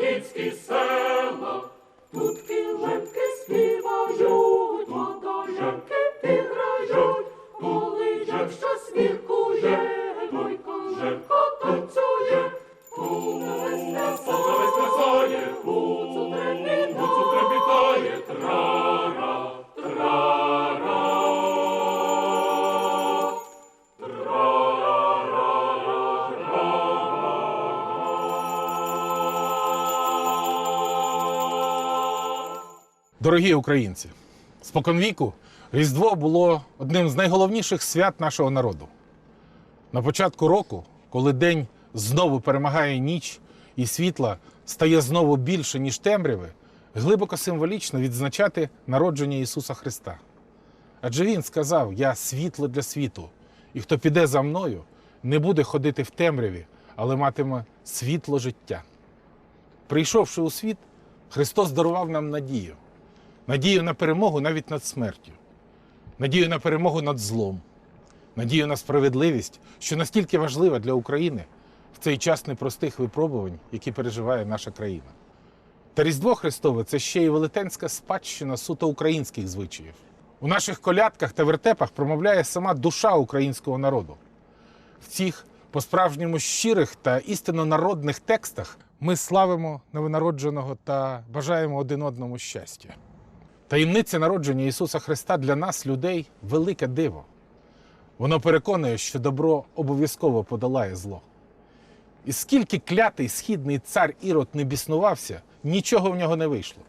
українські села, тут кілетки співають, водоженки підражуть, коли жек щось той бойко жевко танцює, Пуцу плясає, пуцу Дорогі українці, споконвіку Різдво було одним з найголовніших свят нашого народу. На початку року, коли день знову перемагає ніч і світла стає знову більше, ніж темряви, глибоко символічно відзначати народження Ісуса Христа. Адже Він сказав: Я світло для світу, і хто піде за мною, не буде ходити в темряві, але матиме світло життя. Прийшовши у світ, Христос дарував нам надію надію на перемогу навіть над смертю, надію на перемогу над злом, надію на справедливість, що настільки важлива для України в цей час непростих випробувань, які переживає наша країна. Та Різдво Христове це ще й велетенська спадщина суто українських звичаїв. У наших колядках та вертепах промовляє сама душа українського народу. В цих по-справжньому щирих та істинно народних текстах ми славимо новонародженого та бажаємо один одному щастя. Таємниця народження Ісуса Христа для нас, людей, велике диво. Воно переконує, що добро обов'язково подолає зло. І скільки клятий східний цар Ірод не біснувався, нічого в нього не вийшло.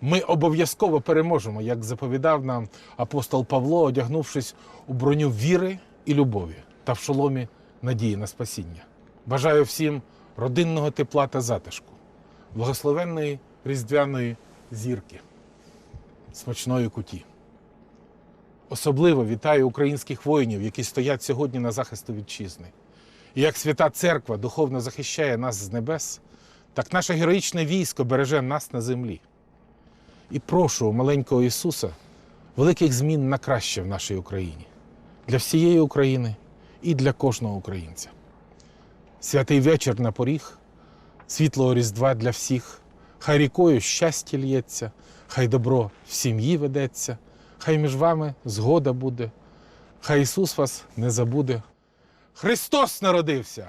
Ми обов'язково переможемо, як заповідав нам апостол Павло, одягнувшись у броню віри і любові та в шоломі надії на спасіння. Бажаю всім родинного тепла та затишку, благословенної різдвяної зірки, смачної куті. Особливо вітаю українських воїнів, які стоять сьогодні на захисту вітчизни. І як свята церква духовно захищає нас з небес, так наше героїчне військо береже нас на землі. І прошу у маленького Ісуса великих змін на краще в нашій Україні, для всієї України і для кожного українця. Святий вечір на поріг, світлого Різдва для всіх, хай рікою щастя лється, хай добро в сім'ї ведеться, хай між вами згода буде, хай Ісус вас не забуде. Христос народився!